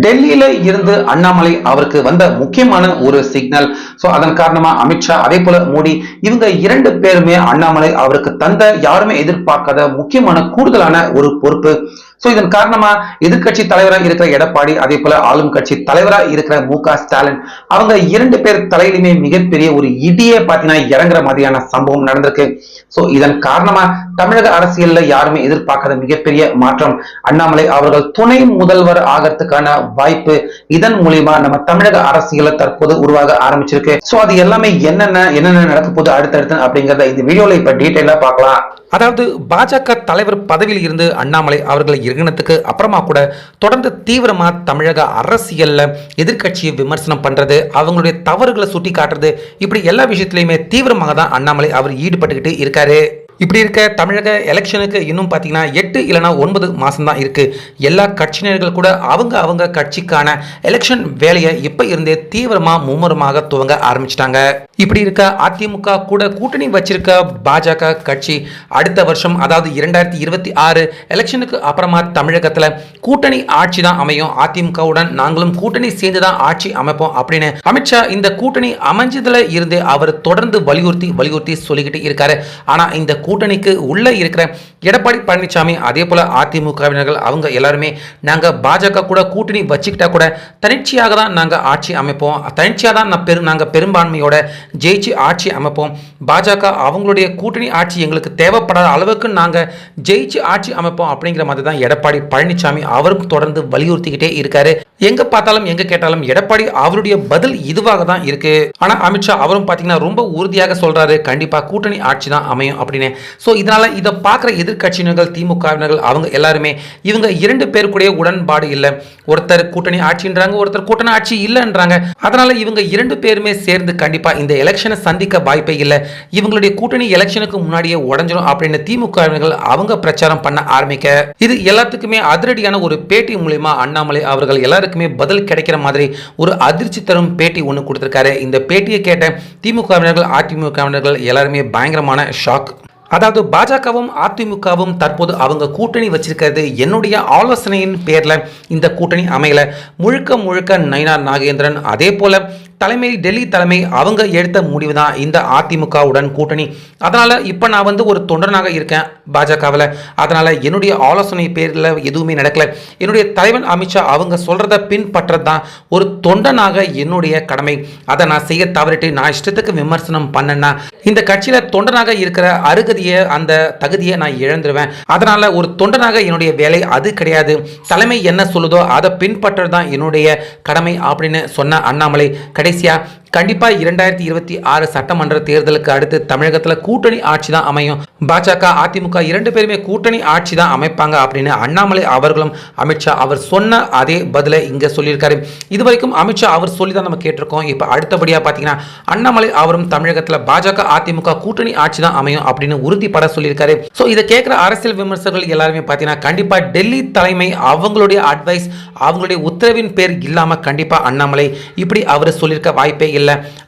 டெல்லியில இருந்து அண்ணாமலை அவருக்கு வந்த முக்கியமான ஒரு சிக்னல் சோ அதன் காரணமா அமித்ஷா அதே போல மோடி இவங்க இரண்டு பேருமே அண்ணாமலை அவருக்கு தந்த யாருமே எதிர்பார்க்காத முக்கியமான கூடுதலான ஒரு பொறுப்பு. சோ இதன் காரணமா எதிர்கட்சி தலைவராக இருக்கிற எடப்பாடி அதே போல ஆளும் கட்சி தலைவராக இருக்கிற மு க ஸ்டாலின் அவங்க இரண்டு பேர் தலையிலுமே மிகப்பெரிய ஒரு இடியே பாத்தீங்கன்னா இறங்குற மாதிரியான சம்பவம் நடந்திருக்கு. சோ இதன் காரணமா தமிழக அரசியல்ல யாருமே எதிர்பார்க்காத மிகப்பெரிய மாற்றம். அண்ணாமலை அவர்கள் துணை முதல்வர் ஆகிறதுக்கான வாய்ப்பு இதன் மூலியமா நம்ம தமிழக அரசியல தற்போது உருவாக ஆரம்பிச்சிருக்கு. சோ அது எல்லாமே என்னென்ன என்னென்ன நடக்க போகுது அடுத்தடுத்து அப்படிங்கறத இந்த வீடியோல இப்ப டீட்டெயிலா பார்க்கலாம். அதாவது பாஜக தலைவர் பதவியில் இருந்து அண்ணாமலை அவர்களை இறங்கினதுக்கு அப்புறமா கூட தொடர்ந்து தீவிரமாக தமிழக அரசியலில் எதிர்க்கட்சியை விமர்சனம் பண்ணுறது அவங்களுடைய தவறுகளை சுட்டி காட்டுறது இப்படி எல்லா விஷயத்துலையுமே தீவிரமாக தான் அண்ணாமலை அவர் ஈடுபட்டுக்கிட்டு இருக்காரு. இப்படி இருக்க தமிழக எலெக்ஷனுக்கு இன்னும் பார்த்தீங்கன்னா எட்டு இல்லைனா ஒன்பது மாதம் தான் இருக்குது எல்லா கட்சியினர்கள் கூட அவங்க அவங்க கட்சிக்கான எலெக்ஷன் வேலையை இப்போ இருந்தே தீவிரமாக மும்முரமாக துவங்க ஆரம்பிச்சிட்டாங்க. இப்படி இருக்க அதிமுக கூட கூட்டணி வச்சிருக்க பாஜக கட்சி அடுத்த வருஷம் அதாவது இரண்டாயிரத்தி இருபத்தி ஆறு எலெக்ஷனுக்கு அப்புறமா தமிழகத்தில் கூட்டணி ஆட்சி தான் அமையும். அதிமுகவுடன் நாங்களும் கூட்டணி சேர்ந்து தான் ஆட்சி அமைப்போம் அப்படின்னு அமித்ஷா இந்த கூட்டணி அமைஞ்சதுல இருந்து அவர் தொடர்ந்து வலியுறுத்தி வலியுறுத்தி சொல்லிக்கிட்டு இருக்காரு. ஆனா இந்த கூட்டணிக்கு உள்ள இருக்கிற எடப்பாடி பழனிசாமி அதே போல அதிமுகவினர்கள் அவங்க எல்லாருமே நாங்க பாஜக கூட கூட்டணி வச்சுக்கிட்டா கூட தனிச்சையாக தான் நாங்க ஆட்சி அமைப்போம். தனிச்சையாக தான் நான் நாங்க பெரும்பான்மையோட ஜெயிச்சு ஆட்சி அமைப்போம். பாஜக அவங்களுடைய கூட்டணி ஆட்சி எங்களுக்கு தேவைப்படாத அளவுக்கு நாங்கள் ஜெயிச்சு ஆட்சி அமைப்போம் அப்படிங்கிற மாதிரி தான் எடப்பாடி பழனிசாமி அவரும் தொடர்ந்து வலியுறுத்திக்கிட்டே இருக்காரு. எங்க பார்த்தாலும் எங்க கேட்டாலும் எடப்பாடி அவருடைய பதில் இதுவாக தான் இருக்கு. ஆனா அமித்ஷா அவரும் பாத்தீங்கன்னா ரொம்ப உறுதியாக சொல்றாரு கண்டிப்பா கூட்டணி ஆட்சி தான் அமையும் அப்படின்னு. ஸோ இதனால இதை பார்க்குற எதிர்க்கட்சியினர்கள் திமுகவினர்கள் அவங்க எல்லாருமே இவங்க இரண்டு பேருக்குடைய உடன்பாடு இல்லை. ஒருத்தர் கூட்டணி ஆட்சின்றாங்க ஒருத்தர் கூட்டணி ஆட்சி இல்லைன்றாங்க. அதனால இவங்க இரண்டு பேருமே சேர்ந்து கண்டிப்பா இந்த எலெக்ஷனை சந்திக்க வாய்ப்பே இல்லை. இவங்களுடைய கூட்டணி எலெக்ஷனுக்கு முன்னாடியே உடஞ்சிடும் அப்படின்னு திமுகவினர்கள் அவங்க பிரச்சாரம் பண்ண ஆரம்பிக்க. இது எல்லாத்துக்குமே அதிரடியான ஒரு பேட்டி மூலியமா அண்ணாமலை அவர்கள் எல்லாருக்குமே பதில் கிடைக்கிற மாதிரி ஒரு அதிர்ச்சி தரும் பேட்டி ஒன்று கொடுத்துருக்காரு. இந்த பேட்டியை கேட்ட திமுகவினர்கள் அதிமுகவினர்கள் எல்லாருமே பயங்கரமான ஷாக் அதாவது பாஜகவும் அதிமுகவும் தற்போது அவங்க கூட்டணி வச்சிருக்கிறது என்னுடைய ஆலோசனையின் பேரில் இந்த கூட்டணி அமையல. முழுக்க முழுக்க நயினார் நாகேந்திரன் அதே போல் தலைமை டெல்லி தலைமை அவங்க எடுத்த முடிவு தான் இந்த அதிமுகவுடன் கூட்டணி. அதனால் இப்போ நான் வந்து ஒரு தொண்டனாக இருக்கேன் பாஜகவில். அதனால் என்னுடைய ஆலோசனை பேரில் எதுவுமே நடக்கலை. என்னுடைய தலைவன் அமித்ஷா அவங்க சொல்கிறத பின்பற்றது தான் ஒரு தொண்டனாக என்னுடைய கடமை. அதை நான் செய்ய தவறிட்டு நான் இஷ்டத்துக்கு விமர்சனம் பண்ணேன்னா இந்த கட்சியில் தொண்டனாக இருக்கிற அருகதியை அந்த தகுதியை நான் இழந்துருவேன். அதனால் ஒரு தொண்டனாக என்னுடைய வேலை அது கிடையாது. தலைமை என்ன சொல்லுதோ அதை பின்பற்றது தான் என்னுடைய கடமை அப்படின்னு சொன்ன அண்ணாமலை. iglesia கண்டிப்பா இரண்டாயிரத்தி இருபத்தி ஆறு சட்டமன்ற தேர்தலுக்கு அடுத்து தமிழகத்துல கூட்டணி ஆட்சி தான் அமையும். பாஜக அதிமுக இரண்டு பேருமே கூட்டணி ஆட்சி தான் அமைப்பாங்க அப்படின்னு அண்ணாமலை அவர்களும் அமித்ஷா அவர் சொன்ன அதே பதிலை இங்க சொல்லியிருக்காரு. இது வரைக்கும் அமித்ஷா அவர் சொல்லி தான் நம்ம கேட்டிருக்கோம். இப்போ அடுத்தபடியா பார்த்தீங்கன்னா அண்ணாமலை அவரும் தமிழகத்துல பாஜக அதிமுக கூட்டணி ஆட்சி தான் அமையும் அப்படின்னு உறுதிப்பட சொல்லியிருக்காரு. ஸோ இதை கேட்குற அரசியல் விமர்சகர்கள் எல்லாருமே பார்த்தீங்கன்னா கண்டிப்பா டெல்லி தலைமை அவங்களுடைய அட்வைஸ் அவங்களுடைய உத்தரவின் பேர் இல்லாம கண்டிப்பா அண்ணாமலை இப்படி அவர் சொல்லியிருக்க வாய்ப்பே இல்லை.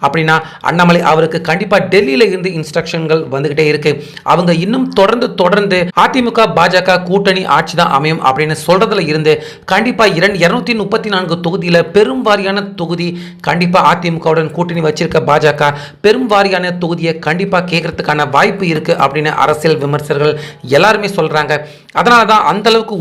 அப்படின்னா அண்ணாமலை அவருக்கு கண்டிப்பா டெல்லியில இருந்து இன்ஸ்ட்ரக்ஷன்கள் வந்துகிட்டே இருக்கு. அவங்க இன்னும் தொடர்ந்து தொடர்ந்து அதிமுக பாஜக கூட்டணி ஆட்சி தான் அமையும் அப்படின்னு சொல்றதுல இருந்து கண்டிப்பா இரண்டு இருநூத்தி முப்பத்தி நான்கு தொகுதியில பெரும் வாரியான தொகுதி கண்டிப்பா அதிமுகவுடன் கூட்டணி வச்சிருக்க பாஜக பெரும் வாரியான தொகுதியை கண்டிப்பாக கேட்கறதுக்கான வாய்ப்பு இருக்கு அப்படின்னு அரசியல் விமர்சகர்கள் எல்லாருமே சொல்றாங்க. அதனால தான் அந்த அளவுக்கு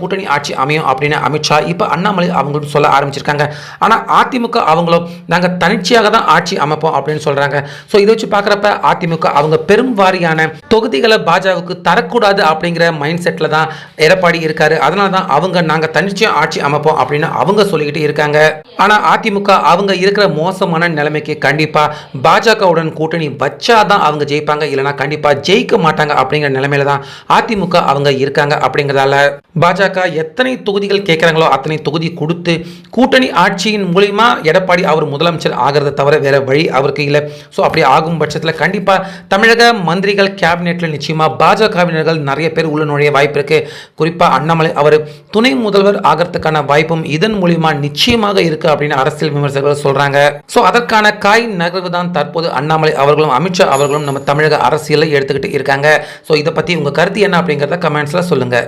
கூட்டணி ஆட்சி அமையும் அப்படின்னு அமித்ஷா இப்போ அண்ணாமலை அவங்களும் சொல்ல ஆரம்பிச்சிருக்காங்க. ஆனால் அதிமுக அவங்களும் நாங்கள் தனிச்சையாக தான் ஆட்சி அமைப்போம் அப்படின்னு சொல்றாங்க. ஸோ இதை வச்சு பார்க்குறப்ப அதிமுக அவங்க பெரும் வாரியான தொகுதிகளை பாஜகவுக்கு தரக்கூடாது அப்படிங்கிற மைண்ட் செட்டில் தான் எடப்பாடி இருக்காரு. அதனால தான் அவங்க நாங்கள் தனிச்சையாக ஆட்சி அமைப்போம் அப்படின்னு அவங்க சொல்லிக்கிட்டு இருக்காங்க. ஆனால் அதிமுக அவங்க இருக்கிற மோசமான நிலைமைக்கு கண்டிப்பாக பாஜகவுடன் கூட்டணி வச்சாதான் அவங்க ஜெயிப்பாங்க. இல்லைனா கண்டிப்பாக ஜெயிக்க மாட்டாங்க அப்படிங்கிற நிலைமையில தான் அதிமுக அவங்க இருக்காங்க அப்படிங்கிறதால பாஜக எத்தனை தொகுதிகள் கேட்குறாங்களோ அத்தனை தொகுதி கொடுத்து கூட்டணி ஆட்சியின் மூலியமா எடப்பாடி அவர் முதலமைச்சர் ஆகிறத தவிர வேற வழி அவருக்கு இல்லை. ஸோ அப்படி ஆகும் பட்சத்தில் கண்டிப்பாக தமிழக மந்திரிகள் கேபினெட்டில் நிச்சயமாக பாஜகவினர்கள் நிறைய பேர் உள்ள நுழைய வாய்ப்பு இருக்கு. குறிப்பாக அண்ணாமலை அவர் துணை முதல்வர் ஆகிறதுக்கான வாய்ப்பும் இதன் மூலியமா நிச்சயமாக இருக்கு அப்படின்னு அரசியல் விமர்சகர்கள் சொல்றாங்க. ஸோ அதற்கான காய் நகர்வு தான் தற்போது அண்ணாமலை அவர்களும் அமித்ஷா அவர்களும் நம்ம தமிழக அரசியலை எடுத்துக்கிட்டு இருக்காங்க. ஸோ இதை பற்றி உங்கள் கருத்து என்ன அப்படிங்கிறத கமெண்ட்ஸில் சொல்லுங்கள்